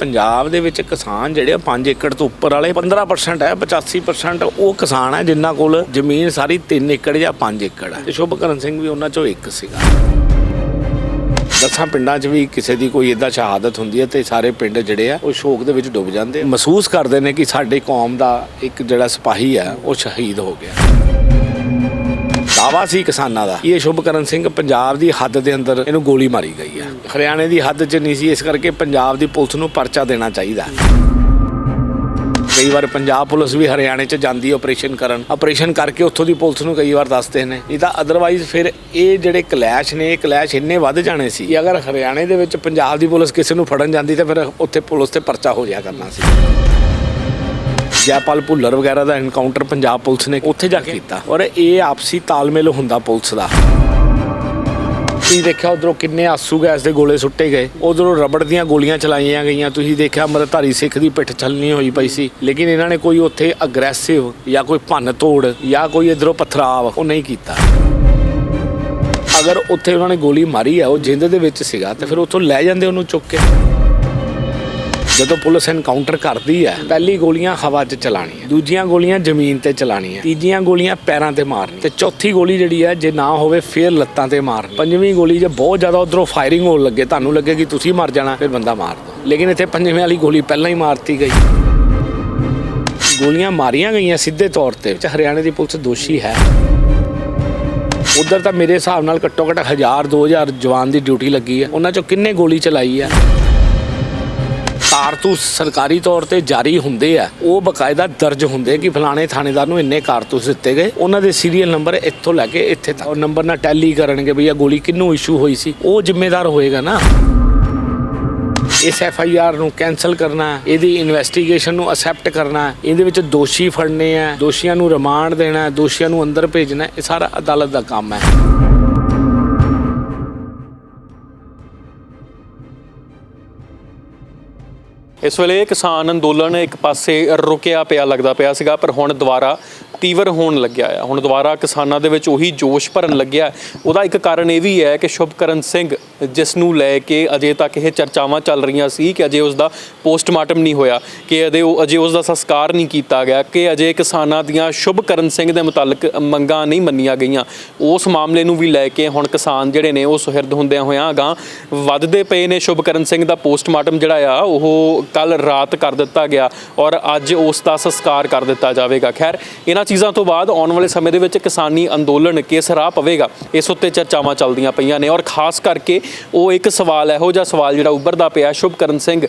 ਪੰਜਾਬ ਦੇ ਵਿੱਚ ਕਿਸਾਨ ਜਿਹੜੇ ਆ 5 ਏਕੜ ਤੋਂ ਉੱਪਰ ਵਾਲੇ 15% ਹੈ 85% ਉਹ ਕਿਸਾਨ ਹੈ ਜਿਨ੍ਹਾਂ ਕੋਲ ਜ਼ਮੀਨ ਸਾਰੀ 3 ਏਕੜ ਜਾਂ 5 ਏਕੜ ਹੈ। ਤੇ ਸ਼ੁਭਕਰਨ ਸਿੰਘ ਵੀ ਉਹਨਾਂ ਚੋਂ ਇੱਕ ਸੀਗਾ। ਦਸਾਂ ਪਿੰਡਾਂ 'ਚ ਵੀ ਕਿਸੇ ਦੀ ਕੋਈ ਇਦਾਂ ਸ਼ਹਾਦਤ ਹੁੰਦੀ ਹੈ ਤੇ ਸਾਰੇ ਪਿੰਡ ਜਿਹੜੇ ਆ, ਉਹ ਸ਼ੋਕ ਦੇ ਵਿੱਚ ਡੁੱਬ ਜਾਂਦੇ ਮਹਿਸੂਸ ਕਰਦੇ ਨੇ ਕਿ ਸਾਡੀ ਕੌਮ ਦਾ ਇੱਕ ਜਿਹੜਾ ਸਿਪਾਹੀ ਹੈ, ਉਹ ਸ਼ਹੀਦ ਹੋ ਗਿਆ। ਦਾਵਾ ਸੀ ਕਿਸਾਨਾਂ ਦਾ। ਇਹ ਸ਼ੁਭਕਰਨ ਸਿੰਘ ਪੰਜਾਬ ਦੀ ਹੱਦ ਦੇ ਅੰਦਰ ਇਹਨੂੰ ਗੋਲੀ ਮਾਰੀ ਗਈ ਹੈ ਹਰਿਆਣੇ ਦੀ ਹੱਦ 'ਚ ਨਹੀਂ ਸੀ, ਇਸ ਕਰਕੇ ਪੰਜਾਬ ਦੀ ਪੁਲਿਸ ਨੂੰ ਪਰਚਾ ਦੇਣਾ ਚਾਹੀਦਾ। ਕਈ ਵਾਰ ਪੰਜਾਬ ਪੁਲਿਸ ਵੀ ਹਰਿਆਣੇ 'ਚ ਜਾਂਦੀ ਹੈ ਆਪਰੇਸ਼ਨ ਕਰਨ। ਆਪਰੇਸ਼ਨ ਕਰਕੇ ਉੱਥੋਂ ਦੀ ਪੁਲਿਸ ਨੂੰ ਕਈ ਵਾਰ ਦੱਸਦੇ ਨੇ। ਇਹ ਤਾਂ ਅਦਰਵਾਈਜ਼ ਫਿਰ ਇਹ ਜਿਹੜੇ ਕਲੈਸ਼ ਨੇ, ਇਹ ਕਲੈਸ਼ ਇੰਨੇ ਵੱਧ ਜਾਣੇ ਸੀ ਕਿ ਅਗਰ ਹਰਿਆਣੇ ਦੇ ਵਿੱਚ ਪੰਜਾਬ ਦੀ ਪੁਲਿਸ ਕਿਸੇ ਨੂੰ ਫੜਨ ਜਾਂਦੀ ਤਾਂ ਫਿਰ ਉੱਥੇ ਪੁਲਿਸ ਤੇ ਪਰਚਾ ਹੋ ਜਾਇਆ ਕਰਨਾ ਸੀ। ਜੈਪਾਲ ਭੁੱਲਰ ਵਗੈਰਾ ਦਾ ਐਨਕਾਊਂਟਰ ਪੰਜਾਬ ਪੁਲਿਸ ਨੇ ਉੱਥੇ ਜਾ ਕੇ? ਕੀਤਾ। ਔਰ ਇਹ ਆਪਸੀ ਤਾਲਮੇਲ ਹੁੰਦਾ ਪੁਲਿਸ ਦਾ। ਤੁਸੀਂ ਦੇਖਿਆ ਉਧਰੋਂ ਕਿੰਨੇ ਆਸੂ ਗੈਸ ਦੇ ਗੋਲੇ ਸੁੱਟੇ ਗਏ। ਉਧਰੋਂ ਰਬੜ ਦੀਆਂ ਗੋਲੀਆਂ ਚਲਾਈਆਂ ਗਈਆਂ। ਤੁਸੀਂ ਦੇਖਿਆ ਅੰਮ੍ਰਿਤਧਾਰੀ ਸਿੱਖ ਦੀ ਪਿੱਠ ਛਲਣੀ ਹੋਈ ਪਈ ਸੀ। ਲੇਕਿਨ ਇਹਨਾਂ ਨੇ ਕੋਈ ਉੱਥੇ ਅਗਰੈਸਿਵ ਜਾਂ ਕੋਈ ਭੰਨ ਤੋੜ ਜਾਂ ਕੋਈ ਇਧਰੋਂ ਪਥਰਾਵ ਉਹ ਨਹੀਂ ਕੀਤਾ। ਅਗਰ ਉੱਥੇ ਉਹਨਾਂ ਨੇ ਗੋਲੀ ਮਾਰੀ ਆ ਉਹ ਜਿੰਦ ਦੇ ਵਿੱਚ ਸੀਗਾ ਤੇ ਫਿਰ ਉੱਥੋਂ ਲੈ ਜਾਂਦੇ ਉਹਨੂੰ ਚੁੱਕ ਕੇ। ਜਦੋਂ ਪੁਲਿਸ ਐਨਕਾਊਂਟਰ ਕਰਦੀ ਹੈ, ਪਹਿਲੀ ਗੋਲੀਆਂ ਹਵਾ 'ਚ ਚਲਾਣੀਆਂ ਦੂਜੀਆਂ ਗੋਲੀਆਂ ਜ਼ਮੀਨ ਤੇ ਚਲਾਣੀਆਂ ਤੀਜੀਆਂ ਗੋਲੀਆਂ ਪੈਰਾਂ ਤੇ ਮਾਰਨੀ ਤੇ ਚੌਥੀ ਗੋਲੀ ਜਿਹੜੀ ਹੈ, ਜੇ ਨਾ ਹੋਵੇ ਫੇਰ ਲੱਤਾਂ ਤੇ ਮਾਰਨੀ। ਪੰਜਵੀਂ ਗੋਲੀ ਜੇ ਬਹੁਤ ਜ਼ਿਆਦਾ ਉਧਰੋਂ ਫਾਇਰਿੰਗ ਹੋਣ ਲੱਗੇ, ਤੁਹਾਨੂੰ ਲੱਗੇ ਕਿ ਤੁਸੀਂ ਮਰ ਜਾਣਾ, ਫਿਰ ਬੰਦਾ ਮਾਰ ਦੋ। ਲੇਕਿਨ ਇੱਥੇ ਪੰਜਵੇਂ ਵਾਲੀ ਗੋਲੀ ਪਹਿਲਾਂ ਹੀ ਮਾਰਤੀ ਗਈ। ਗੋਲੀਆਂ ਮਾਰੀਆਂ ਗਈਆਂ ਸਿੱਧੇ ਤੌਰ ਤੇ, ਵਿੱਚ ਹਰਿਆਣੇ ਦੀ ਪੁਲਿਸ ਦੋਸ਼ੀ ਹੈ। ਉਧਰ ਤਾਂ ਮੇਰੇ ਹਿਸਾਬ ਨਾਲ ਘੱਟੋ ਘੱਟ 1000 2000 ਜਵਾਨ ਦੀ ਡਿਊਟੀ ਲੱਗੀ ਹੈ। ਉਹਨਾਂ ਚੋਂ ਕਿੰਨੇ ਗੋਲੀ ਚਲਾਈ ਹੈ? ਕਾਰਤੂਸ ਸਰਕਾਰੀ ਤੌਰ ਤੇ ਜਾਰੀ ਹੁੰਦੇ ਆ। ਉਹ ਬਕਾਇਦਾ ਦਰਜ ਹੁੰਦੇ ਕਿ ਫਲਾਣੇ ਥਾਣੇਦਾਰ ਨੂੰ ਇੰਨੇ ਕਾਰਤੂਸ ਦਿੱਤੇ ਗਏ। ਉਹਨਾਂ ਦੇ ਸੀਰੀਅਲ ਨੰਬਰ ਇੱਥੋਂ ਲੈ ਕੇ ਇੱਥੇ ਤੱਕ। ਉਹ ਨੰਬਰ ਨਾਲ ਟੈਲੀ ਕਰਨਗੇ ਵੀ ਇਹ ਗੋਲੀ ਕਿੰਨੂੰ ਇਸ਼ੂ ਹੋਈ ਸੀ। ਉਹ ਜ਼ਿੰਮੇਦਾਰ ਹੋਏਗਾ ਨਾ। ਇਸ ਐਫ ਆਈ ਆਰ ਨੂੰ ਕੈਨਸਲ ਕਰਨਾ ਇਹਦੀ ਇਨਵੈਸਟੀਗੇਸ਼ਨ ਨੂੰ ਅਸੈਪਟ ਕਰਨਾ ਇਹਦੇ ਵਿੱਚ ਦੋਸ਼ੀ ਫੜਨੇ ਆ। ਦੋਸ਼ੀਆਂ ਨੂੰ ਰਿਮਾਂਡ ਦੇਣਾ ਦੋਸ਼ੀਆਂ ਨੂੰ ਅੰਦਰ ਭੇਜਣਾ ਇਹ ਸਾਰਾ ਅਦਾਲਤ ਦਾ ਕੰਮ ਹੈ। ਇਸ ਵੇਲੇ ਕਿਸਾਨ ਅੰਦੋਲਨ ਇੱਕ ਪਾਸੇ ਰੁਕਿਆ ਪਿਆ ਲੱਗਦਾ ਪਿਆ ਸੀਗਾ ਪਰ ਹੁਣ ਦੁਬਾਰਾ ਤੀਵਰ ਹੋਣ ਲੱਗਿਆ ਆ। ਹੁਣ ਦੁਬਾਰਾ ਕਿਸਾਨਾਂ ਦੇ ਵਿੱਚ ਉਹੀ ਜੋਸ਼ ਭਰਨ ਲੱਗਿਆ ਉਹਦਾ ਇੱਕ ਕਾਰਨ ਇਹ ਵੀ ਹੈ ਕਿ ਸ਼ੁਭਕਰਨ ਸਿੰਘ, ਜਿਸ ਨੂੰ ਲੈ ਕੇ ਅਜੇ ਤੱਕ ਇਹ ਚਰਚਾਵਾਂ ਚੱਲ ਰਹੀਆਂ ਸੀ ਕਿ ਅਜੇ ਉਸ ਦਾ ਪੋਸਟਮਾਰਟਮ ਨਹੀਂ ਹੋਇਆ, ਕਿ ਅਜੇ ਉਹ, ਅਜੇ ਉਸ ਦਾ ਸੰਸਕਾਰ ਨਹੀਂ ਕੀਤਾ ਗਿਆ, ਕਿ ਅਜੇ ਕਿਸਾਨਾਂ ਦੀਆਂ ਸ਼ੁਭਕਰਨ ਸਿੰਘ ਦੇ ਮੁਤਲਕ ਮੰਗਾਂ ਨਹੀਂ ਮੰਨੀਆਂ ਗਈਆਂ। ਉਸ ਮਾਮਲੇ ਨੂੰ ਵੀ ਲੈ ਕੇ ਹੁਣ ਕਿਸਾਨ ਜਿਹੜੇ ਨੇ ਉਹ ਸੁਹਿਰਦ ਹੁੰਦਿਆਂ ਹੋਇਆਂ ਅਗਾਂਹ ਵੱਧਦੇ ਪਏ ਨੇ। ਸ਼ੁਭਕਰਨ ਸਿੰਘ ਦਾ ਪੋਸਟਮਾਰਟਮ ਜਿਹੜਾ ਆ, ਉਹ ਕੱਲ ਰਾਤ ਕਰ ਦਿੱਤਾ ਗਿਆ ਔਰ ਅੱਜ ਉਸ ਦਾ ਸੰਸਕਾਰ ਕਰ ਦਿੱਤਾ ਜਾਵੇਗਾ। ਖੈਰ, ਇਹਨਾਂ ਚੀਜ਼ਾਂ ਤੋਂ ਬਾਅਦ ਆਉਣ ਵਾਲੇ ਸਮੇਂ ਦੇ ਵਿੱਚ ਕਿਸਾਨੀ ਅੰਦੋਲਨ ਕਿਸ ਰਾਹ ਪਵੇਗਾ? ਇਸ ਉੱਤੇ ਚਰਚਾਵਾਂ ਚੱਲਦੀਆਂ ਪਈਆਂ ਨੇ ਔਰ ਖਾਸ ਕਰਕੇ ਉਹ ਇੱਕ ਸਵਾਲ ਇਹੋ ਜਿਹਾ ਸਵਾਲ ਜਿਹੜਾ ਉੱਭਰਦਾ ਪਿਆ ਸ਼ੁਭਕਰਨ ਸਿੰਘ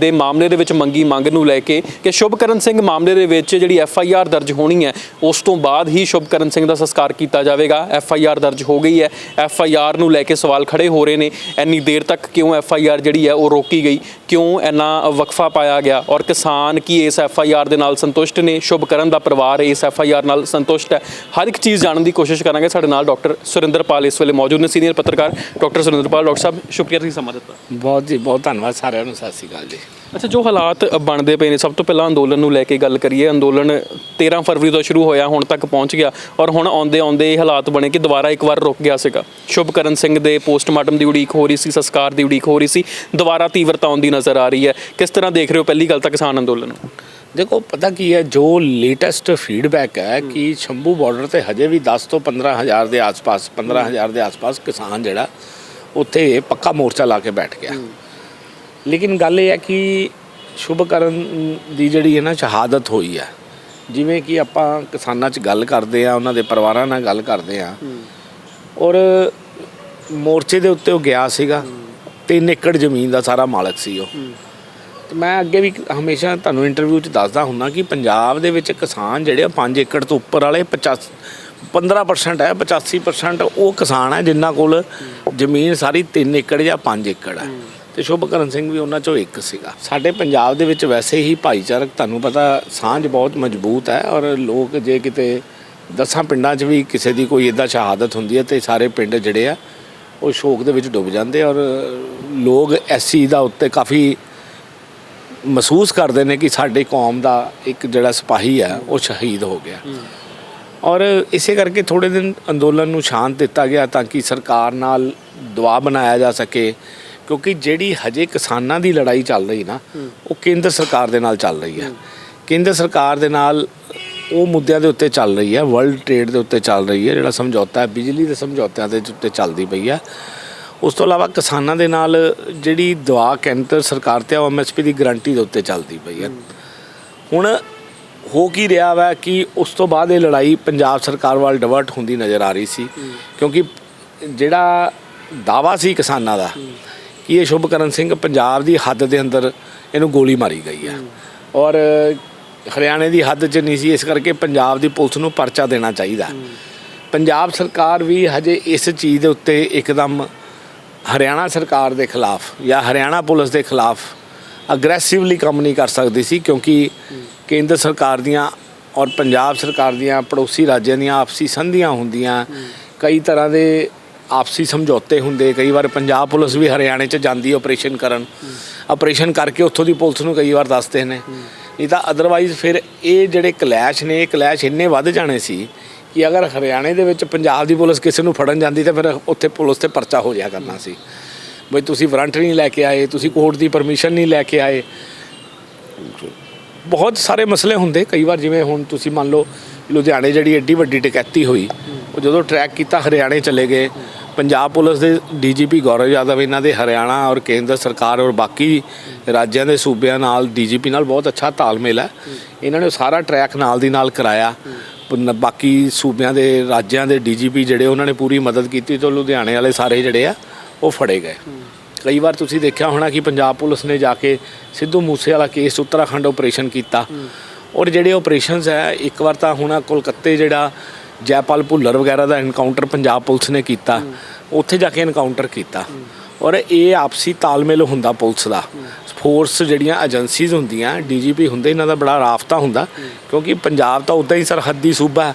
ਦੇ ਮਾਮਲੇ ਦੇ ਵਿੱਚ ਮੰਗੀ ਮੰਗ ਨੂੰ ਲੈ ਕੇ ਕਿ ਸ਼ੁਭਕਰਨ ਸਿੰਘ ਮਾਮਲੇ ਦੇ ਵਿੱਚ ਜਿਹੜੀ ਐਫ ਆਈ ਆਰ ਦਰਜ ਹੋਣੀ ਹੈ, ਉਸ ਤੋਂ ਬਾਅਦ ਹੀ ਸ਼ੁਭਕਰਨ ਸਿੰਘ ਦਾ ਸੰਸਕਾਰ ਕੀਤਾ ਜਾਵੇਗਾ। ਐਫ ਆਈ ਆਰ ਦਰਜ ਹੋ ਗਈ ਹੈ। ਐਫ ਆਈ ਆਰ ਨੂੰ ਲੈ ਕੇ ਸਵਾਲ ਖੜੇ ਹੋ ਰਹੇ ਨੇ। ਇੰਨੀ ਦੇਰ ਤੱਕ ਕਿਉਂ ਐਫ ਆਈ ਆਰ ਜਿਹੜੀ ਹੈ ਉਹ ਰੋਕੀ ਗਈ? ਕਿਉਂ ਇੰਨਾ ਵਕਫਾ ਪਾਇਆ ਗਿਆ? ਔਰ ਕਿਸਾਨ ਕੀ ਇਸ ਐਫ ਆਈ ਆਰ ਦੇ ਨਾਲ ਸੰਤੁਸ਼ਟ ਨੇ? ਸ਼ੁਭਕਰਨ ਦਾ ਪਰਿਵਾਰ ਇਸ ਐਫ ਆਈ ਆਰ ਨਾਲ ਸੰਤੁਸ਼ਟ ਹੈ। ਹਰ ਇੱਕ ਚੀਜ਼ ਜਾਣਨ ਦੀ ਕੋਸ਼ਿਸ਼ ਕਰਾਂਗੇ। ਸਾਡੇ ਨਾਲ ਡਾਕਟਰ ਸੁਰਿੰਦਰਪਾਲ ਇਸ ਵੇਲੇ ਮੌਜੂਦ ਨੇ ਸੀਨੀਅਰ ਪੱਤਰਕਾਰ ਡਾਕਟਰ ਸੁਰਿੰਦਰਪਾਲ ਡਾਕਟਰ ਸਾਹਿਬ ਸ਼ੁਕਰੀਆ ਤੁਸੀਂ ਸਮਾਂ ਦਿੱਤਾ। ਬਹੁਤ ਜੀ ਬਹੁਤ ਧੰਨਵਾਦ ਸਾਰਿਆਂ ਨੂੰ ਸਤਿ ਸ਼੍ਰੀ ਅਕਾਲ ਜੀ। ਅੱਛਾ ਜੋ ਹਾਲਾਤ ਬਣਦੇ ਪਏ ਨੇ ਸਭ ਤੋਂ ਪਹਿਲਾਂ ਅੰਦੋਲਨ ਨੂੰ ਲੈ ਕੇ ਗੱਲ ਕਰੀਏ। ਅੰਦੋਲਨ 13 ਫਰਵਰੀ ਤੋਂ ਸ਼ੁਰੂ ਹੋਇਆ ਹੁਣ ਤੱਕ ਪਹੁੰਚ ਗਿਆ ਔਰ ਹੁਣ ਆਉਂਦੇ ਆਉਂਦੇ ਇਹ ਹਾਲਾਤ ਬਣੇ ਕਿ ਦੁਬਾਰਾ ਇੱਕ ਵਾਰ ਰੁਕ ਗਿਆ ਸੀਗਾ। ਸ਼ੁਭਕਰਨ ਸਿੰਘ ਦੇ ਪੋਸਟਮਾਰਟਮ ਦੀ ਉਡੀਕ ਹੋ ਰਹੀ ਸੀ ਸੰਸਕਾਰ ਦੀ ਉਡੀਕ ਹੋ ਰਹੀ ਸੀ। ਦੁਬਾਰਾ ਤੀਵਰਤਾ ਆਉਂਦੀ ਨਜ਼ਰ ਆ ਰਹੀ ਹੈ। ਕਿਸ ਤਰ੍ਹਾਂ ਦੇਖ ਰਹੇ ਹੋ ਪਹਿਲੀ ਗੱਲ ਤਾਂ ਕਿਸਾਨ ਅੰਦੋਲਨ ਨੂੰ? ਦੇਖੋ ਪਤਾ ਕੀ ਹੈ ਜੋ ਲੇਟੈਸਟ ਫੀਡਬੈਕ ਹੈ ਕਿ ਸ਼ੰਭੂ ਬਾਰਡਰ ਤੇ ਹਜੇ ਵੀ 10 ਤੋਂ 15 ਹਜ਼ਾਰ ਦੇ ਆਸ-ਪਾਸ 15 ਹਜ਼ਾਰ ਦੇ ਆਸ-ਪਾਸ ਕਿਸਾਨ ਜਿਹੜਾ ਉੱਥੇ ਪੱਕਾ ਮੋਰਚਾ ਲਾ ਕੇ ਬੈਠ ਗਿਆ। ਲੇਕਿਨ ਗੱਲ ਇਹ ਹੈ ਕਿ ਸ਼ੁਭਕਰਨ ਦੀ ਜਿਹੜੀ ਹੈ ਨਾ ਸ਼ਹਾਦਤ ਹੋਈ ਹੈ। ਜਿਵੇਂ ਕਿ ਆਪਾਂ ਕਿਸਾਨਾਂ 'ਚ ਗੱਲ ਕਰਦੇ ਆ ਉਹਨਾਂ ਦੇ ਪਰਿਵਾਰਾਂ ਨਾਲ ਗੱਲ ਕਰਦੇ ਆ ਔਰ ਮੋਰਚੇ ਦੇ ਉੱਤੇ ਉਹ ਗਿਆ ਸੀਗਾ ਤਿੰਨ ਏਕੜ ਜ਼ਮੀਨ ਦਾ ਸਾਰਾ ਮਾਲਕ ਸੀ ਉਹ। ਤੇ ਮੈਂ ਅੱਗੇ ਵੀ ਹਮੇਸ਼ਾ ਤੁਹਾਨੂੰ ਇੰਟਰਵਿਊ 'ਚ ਦੱਸਦਾ ਹੁੰਨਾ ਕਿ ਪੰਜਾਬ ਦੇ ਵਿੱਚ ਕਿਸਾਨ ਜਿਹੜੇ ਆ 5 ਏਕੜ ਤੋਂ ਉੱਪਰ ਵਾਲੇ 50 15% ਹੈ 85% ਉਹ ਕਿਸਾਨ ਹੈ ਜਿਨ੍ਹਾਂ ਕੋਲ ਜ਼ਮੀਨ ਸਾਰੀ 3 ਏਕੜ ਜਾਂ 5 ਏਕੜ ਹੈ। ਤੇ ਸ਼ੁਭਕਰਨ ਸਿੰਘ ਵੀ ਉਹਨਾਂ ਚੋਂ ਇੱਕ ਸੀਗਾ। ਸਾਡੇ ਪੰਜਾਬ ਦੇ ਵਿੱਚ ਵੈਸੇ ਹੀ ਭਾਈਚਾਰਕ ਤੁਹਾਨੂੰ ਪਤਾ ਸਾਂਝ ਬਹੁਤ ਮਜ਼ਬੂਤ ਹੈ ਔਰ ਲੋਕ ਜੇ ਕਿਤੇ ਦਸਾਂ ਪਿੰਡਾਂ 'ਚ ਵੀ ਕਿਸੇ ਦੀ ਕੋਈ ਇਦਾਂ ਸ਼ਹਾਦਤ ਹੁੰਦੀ ਹੈ ਤੇ ਸਾਰੇ ਪਿੰਡ ਜਿਹੜੇ ਆ ਉਹ ਸ਼ੋਕ ਦੇ ਵਿੱਚ ਡੁੱਬ ਜਾਂਦੇ ਔਰ ਲੋਕ ਇਸ ਚੀਜ਼ ਦਾ ਉੱਤੇ ਕਾਫੀ ਮਹਿਸੂਸ ਕਰਦੇ ਨੇ ਕਿ ਸਾਡੀ ਕੌਮ ਦਾ ਇੱਕ ਜਿਹੜਾ ਸਿਪਾਹੀ ਹੈ ਉਹ ਸ਼ਹੀਦ ਹੋ ਗਿਆ। ਔਰ ਇਸੇ ਕਰਕੇ ਥੋੜੇ ਦਿਨ ਅੰਦੋਲਨ ਨੂੰ ਸ਼ਾਂਤ ਦਿੱਤਾ ਗਿਆ ਤਾਂ ਕਿ ਸਰਕਾਰ ਨਾਲ ਦਬਾਅ ਬਣਾਇਆ ਜਾ ਸਕੇ ਕਿਉਂਕਿ ਜਿਹੜੀ ਹਜੇ ਕਿਸਾਨਾਂ ਦੀ ਲੜਾਈ ਚੱਲ ਰਹੀ ਨਾ ਉਹ ਕੇਂਦਰ ਸਰਕਾਰ ਦੇ ਨਾਲ ਚੱਲ ਰਹੀ ਹੈ। ਕੇਂਦਰ ਸਰਕਾਰ ਦੇ ਨਾਲ ਉਹ ਮੁੱਦਿਆਂ ਦੇ ਉੱਤੇ ਚੱਲ ਰਹੀ ਹੈ ਵਰਲਡ ਟ੍ਰੇਡ ਦੇ ਉੱਤੇ ਚੱਲ ਰਹੀ ਹੈ ਜਿਹੜਾ ਸਮਝੌਤਾ ਹੈ ਬਿਜਲੀ ਦੇ ਸਮਝੌਤਿਆਂ ਦੇ ਉੱਤੇ ਚੱਲਦੀ ਪਈ ਹੈ। ਉਸ ਤੋਂ ਇਲਾਵਾ ਕਿਸਾਨਾਂ ਦੇ ਨਾਲ ਜਿਹੜੀ ਦਵਾ ਕੇਂਦਰ ਸਰਕਾਰ ਤੇ ਉਹ ਐਮਐਸਪੀ ਦੀ ਗਾਰੰਟੀ ਦੇ ਉੱਤੇ ਚੱਲਦੀ ਪਈ ਹੈ। ਹੁਣ ਹੋ ਕੀ ਰਿਹਾ ਵਾ ਕਿ ਉਸ ਤੋਂ ਬਾਅਦ ਇਹ ਲੜਾਈ ਪੰਜਾਬ ਸਰਕਾਰ ਵੱਲ ਡਿਵਰਟ ਹੁੰਦੀ ਨਜ਼ਰ ਆ ਰਹੀ ਸੀ, ਕਿਉਂਕਿ ਜਿਹੜਾ ਦਾਵਾ ਸੀ ਕਿਸਾਨਾਂ ਦਾ ਕਿ ਇਹ ਸ਼ੁਭਕਰਨ ਸਿੰਘ ਪੰਜਾਬ ਦੀ ਹੱਦ ਦੇ ਅੰਦਰ ਇਹਨੂੰ ਗੋਲੀ ਮਾਰੀ ਗਈ ਹੈ। ਔਰ ਹਰਿਆਣੇ ਦੀ ਹੱਦ 'ਚ ਨਹੀਂ ਸੀ, ਇਸ ਕਰਕੇ ਪੰਜਾਬ ਦੀ ਪੁਲਿਸ ਨੂੰ ਪਰਚਾ ਦੇਣਾ ਚਾਹੀਦਾ। ਪੰਜਾਬ ਸਰਕਾਰ ਵੀ ਹਜੇ ਇਸ ਚੀਜ਼ ਦੇ ਉੱਤੇ ਇੱਕਦਮ ਹਰਿਆਣਾ ਸਰਕਾਰ ਦੇ ਖਿਲਾਫ ਜਾਂ ਹਰਿਆਣਾ ਪੁਲਿਸ ਦੇ ਖਿਲਾਫ ਅਗਰੈਸਿਵਲੀ ਕੰਮ ਨਹੀਂ ਕਰ ਸਕਦੀ ਸੀ ਕਿਉਂਕਿ ਕੇਂਦਰ ਸਰਕਾਰ ਦੀਆਂ ਔਰ ਪੰਜਾਬ ਸਰਕਾਰ ਦੀਆਂ ਪੜੋਸੀ ਰਾਜਾਂ ਦੀਆਂ ਆਪਸੀ ਸੰਧੀਆਂ ਹੁੰਦੀਆਂ, ਕਈ ਤਰ੍ਹਾਂ ਦੇ ਆਪਸੀ ਸਮਝੌਤੇ ਹੁੰਦੇ, ਕਈ ਵਾਰ ਪੰਜਾਬ ਪੁਲਿਸ ਵੀ ਹਰਿਆਣੇ 'ਚ ਜਾਂਦੀ ਹੈ ਆਪਰੇਸ਼ਨ ਕਰਨ। ਆਪਰੇਸ਼ਨ ਕਰਕੇ ਉੱਥੋਂ ਦੀ ਪੁਲਿਸ ਨੂੰ ਕਈ ਵਾਰ ਦੱਸਦੇ ਨੇ। ਨਹੀਂ ਤਾਂ ਅਦਰਵਾਈਜ਼ ਫਿਰ ਇਹ ਜਿਹੜੇ ਕਲੈਸ਼ ਨੇ, ਇਹ ਕਲੈਸ਼ ਇੰਨੇ ਵੱਧ ਜਾਣੇ ਸੀ ਕਿ ਅਗਰ ਹਰਿਆਣੇ ਦੇ ਵਿੱਚ ਪੰਜਾਬ ਦੀ ਪੁਲਿਸ ਕਿਸੇ ਨੂੰ ਫੜਨ ਜਾਂਦੀ ਤਾਂ ਫਿਰ ਉੱਥੇ ਪੁਲਿਸ ਤੇ ਪਰਚਾ ਹੋ ਜਾਇਆ ਕਰਨਾ ਸੀ। ਬਈ ਤੁਸੀਂ ਵਾਰੰਟ ਨਹੀਂ ਲੈ ਕੇ ਆਏ, ਤੁਸੀਂ ਕੋਰਟ ਦੀ ਪਰਮਿਸ਼ਨ ਨਹੀਂ ਲੈ ਕੇ ਆਏ। ਬਹੁਤ ਸਾਰੇ ਮਸਲੇ ਹੁੰਦੇ, ਕਈ ਵਾਰ ਜਿਵੇਂ ਹੁਣ ਤੁਸੀਂ ਮੰਨ ਲਓ ਲੁਧਿਆਣੇ ਜਿਹੜੀ ਐਡੀ ਵੱਡੀ ਟਕੈਤੀ ਹੋਈ, ਉਹ ਜਦੋਂ ਟਰੈਕ ਕੀਤਾ ਹਰਿਆਣੇ ਚਲੇ ਗਏ, ਪੰਜਾਬ ਪੁਲਿਸ ਦੇ ਡੀਜੀਪੀ ਗੌਰਵ ਯਾਦਵ, ਇਹਨਾਂ ਦੇ ਹਰਿਆਣਾ ਔਰ ਕੇਂਦਰ ਸਰਕਾਰ ਔਰ ਬਾਕੀ ਰਾਜਾਂ ਦੇ ਸੂਬਿਆਂ ਨਾਲ ਡੀਜੀਪੀ ਨਾਲ ਬਹੁਤ ਅੱਛਾ ਤਾਲਮੇਲ ਹੈ। ਇਹਨਾਂ ਨੇ ਸਾਰਾ ਟਰੈਕ ਨਾਲ ਦੀ ਨਾਲ ਕਰਾਇਆ। ਬਾਕੀ ਸੂਬਿਆਂ ਦੇ ਰਾਜਿਆਂ ਦੇ ਡੀਜੀਪੀ ਜਿਹੜੇ ਉਹਨਾਂ ਨੇ ਪੂਰੀ ਮਦਦ ਕੀਤੀ ਤੇ ਲੁਧਿਆਣੇ ਵਾਲੇ ਸਾਰੇ ਜਿਹੜੇ ਆ, ਉਹ ਫੜੇ ਗਏ। ਕਈ ਵਾਰ ਤੁਸੀਂ ਦੇਖਿਆ ਹੋਣਾ ਕਿ ਪੰਜਾਬ ਪੁਲਿਸ ਨੇ ਜਾ ਕੇ ਸਿੱਧੂ ਮੂਸੇ ਵਾਲਾ ਕੇਸ ਉੱਤਰਾਖੰਡ ਆਪਰੇਸ਼ਨ ਕੀਤਾ। ਔਰ ਜਿਹੜੇ ਆਪਰੇਸ਼ਨਸ ਹੈ, ਇੱਕ ਵਾਰ ਤਾਂ ਹੁਣ ਕੋਲਕਾਤੇ ਜਿਹੜਾ ਜੈਪਾਲ ਭੁੱਲਰ ਵਗੈਰਾ ਦਾ ਐਨਕਾਊਂਟਰ ਪੰਜਾਬ ਪੁਲਿਸ ਨੇ ਕੀਤਾ, ਉੱਥੇ ਜਾ ਕੇ ਐਨਕਾਊਂਟਰ ਕੀਤਾ। ਔਰ ਇਹ ਆਪਸੀ ਤਾਲਮੇਲ ਹੁੰਦਾ ਪੁਲਿਸ ਦਾ। ਫੋਰਸ ਜਿਹੜੀਆਂ ਏਜੰਸੀਜ਼ ਹੁੰਦੀਆਂ ਡੀਜੀਪੀ ਹੁੰਦੇ, ਇਹਨਾਂ ਦਾ ਬੜਾ ਰਾਫਤਾ ਹੁੰਦਾ, ਕਿਉਂਕਿ ਪੰਜਾਬ ਤਾਂ ਉਦਾਂ ਹੀ ਸਰਹੱਦੀ ਸੂਬਾ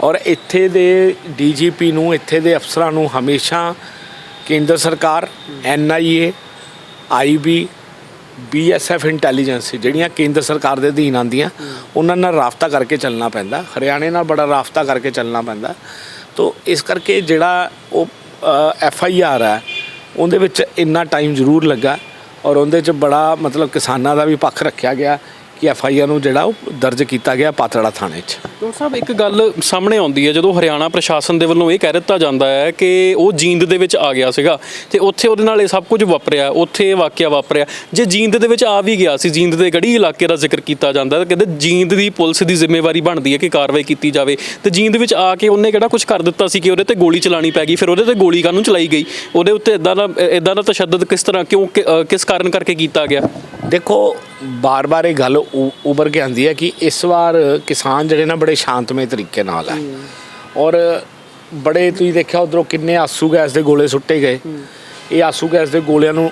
ਔਰ ਇੱਥੇ ਦੇ ਡੀਜੀਪੀ ਨੂੰ, ਇੱਥੇ ਦੇ ਅਫਸਰਾਂ ਨੂੰ ਹਮੇਸ਼ਾ ਕੇਂਦਰ ਸਰਕਾਰ ਐਨਆਈਏ ਆਈਬੀ ਬੀਐਸਐਫ ਇੰਟੈਲੀਜੈਂਸ ਜਿਹੜੀਆਂ ਕੇਂਦਰ ਸਰਕਾਰ ਦੇ ਅਧੀਨ ਆਉਂਦੀਆਂ, ਉਹਨਾਂ ਨਾਲ ਰਾਫਤਾ ਕਰਕੇ ਚੱਲਣਾ ਪੈਂਦਾ। ਹਰਿਆਣੇ ਨਾਲ ਬੜਾ ਰਾਫਤਾ ਕਰਕੇ ਚੱਲਣਾ ਪੈਂਦਾ। ਤੋ ਇਸ ਕਰਕੇ ਜਿਹੜਾ ਉਹ ਐਫ ਆਈ ਆਰ ਹੈ, ਉਹਦੇ ਵਿੱਚ ਇੰਨਾ ਟਾਈਮ ਜ਼ਰੂਰ ਲੱਗਾ। ਔਰ ਉਹਦੇ 'ਚ ਬੜਾ ਮਤਲਬ ਕਿਸਾਨਾਂ ਦਾ ਵੀ ਪੱਖ ਰੱਖਿਆ ਗਿਆ ਕਿ ਐਫ ਆਈ ਆਰ ਨੂੰ ਜਿਹੜਾ ਉਹ ਦਰਜ ਕੀਤਾ ਗਿਆ ਪਾਤੜਾ ਥਾਣੇ 'ਚ। ਡਾਕਟਰ ਸਾਹਿਬ ਇੱਕ ਗੱਲ ਸਾਹਮਣੇ ਆਉਂਦੀ ਹੈ ਜਦੋਂ ਹਰਿਆਣਾ ਪ੍ਰਸ਼ਾਸਨ ਦੇ ਵੱਲੋਂ ਇਹ ਕਹਿ ਦਿੱਤਾ ਜਾਂਦਾ ਹੈ ਕਿ ਉਹ ਜੀਂਦ ਦੇ ਵਿੱਚ ਆ ਗਿਆ ਸੀਗਾ ਤੇ ਉੱਥੇ ਉਹਦੇ ਨਾਲ ਇਹ ਸਭ ਕੁਝ ਵਾਪਰਿਆ ਉੱਥੇ ਇਹ ਵਾਕਿਆ ਵਾਪਰਿਆ। ਜੇ ਜੀਂਦ ਦੇ ਵਿੱਚ ਆ ਵੀ ਗਿਆ ਸੀ ਜੀਂਦ ਦੇ ਗੜੀ ਇਲਾਕੇ ਦਾ ਜ਼ਿਕਰ ਕੀਤਾ ਜਾਂਦਾ ਹੈ, ਤਾਂ ਕਹਿੰਦੇ ਜੀਂਦ ਦੀ ਪੁਲਿਸ ਦੀ ਜ਼ਿੰਮੇਵਾਰੀ ਬਣਦੀ ਹੈ ਕਿ ਕਾਰਵਾਈ ਕੀਤੀ ਜਾਵੇ। ਤੇ ਜੀਂਦ ਵਿੱਚ ਆ ਕੇ ਉਹਨੇ ਕਿਹੜਾ ਕੁਝ ਕਰ ਦਿੱਤਾ ਸੀ ਕਿ ਉਹਦੇ ਤੇ ਗੋਲੀ ਚਲਾਣੀ ਪੈ ਗਈ ਫਿਰ ਉਹਦੇ ਤੇ ਗੋਲੀ ਕਾਹਨੂੰ ਚਲਾਈ ਗਈ? ਉਹਦੇ ਉੱਤੇ ਇਦਾਂ ਦਾ ਇਦਾਂ ਦਾ ਤਸ਼ੱਦਦ ਕਿਸ ਤਰ੍ਹਾਂ ਕਿਉਂ ਕਿਸ ਕਾਰਨ ਕਰਕੇ ਕੀਤਾ ਗਿਆ? ਦੇਖੋ ਬਾਰ-ਬਾਰ ਇਹ ਗੱਲ ਉ- ਉਭਰ ਕੇ ਆਉਂਦੀ ਹੈ ਕਿ ਇਸ ਵਾਰ ਕਿਸਾਨ ਜਿਹੜੇ ਨਾ ਬੜੇ ਸ਼ਾਂਤਮਈ ਤਰੀਕੇ ਨਾਲ ਹੈ। ਔਰ ਬੜੇ ਤੁਸੀਂ ਦੇਖਿਆ ਉਧਰੋਂ ਕਿੰਨੇ ਆਸੂ ਗੈਸ ਦੇ ਗੋਲੇ ਸੁੱਟੇ ਗਏ। ਇਹ ਆਸੂ ਗੈਸ ਦੇ ਗੋਲਿਆਂ ਨੂੰ